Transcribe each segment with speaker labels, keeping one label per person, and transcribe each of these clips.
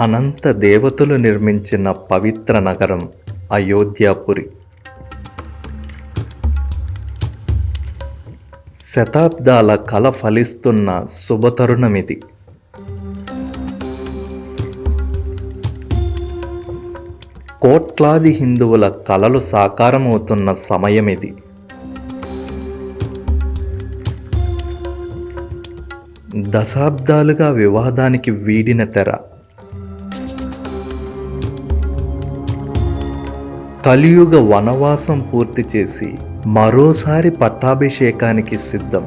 Speaker 1: అనంత దేవతలు నిర్మించిన పవిత్ర నగరం అయోధ్యాపురి. శతాబ్దాల కల ఫలిస్తున్న శుభతరుణమిది. కోట్లాది హిందువుల కలలు సాకారమవుతున్న సమయమిది. దశాబ్దాలుగా వివాదానికి వీడిన తెర కలియుగ వనవాసం పూర్తి చేసి మరోసారి పట్టాభిషేకానికి సిద్ధం.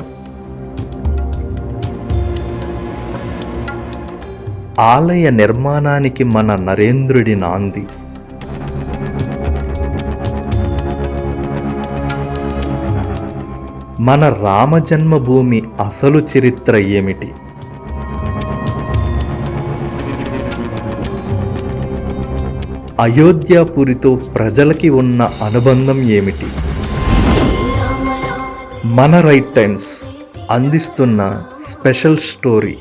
Speaker 1: ఆలయ నిర్మాణానికి మన నరేంద్రుడి నాంది. మన రామజన్మభూమి అసలు చరిత్ర ఏమిటి? అయోధ్యాపురితో ప్రజలకి ఉన్న అనుబంధం ఏమిటి? మన రైట్ టైమ్స్ అందిస్తున్న స్పెషల్ స్టోరీ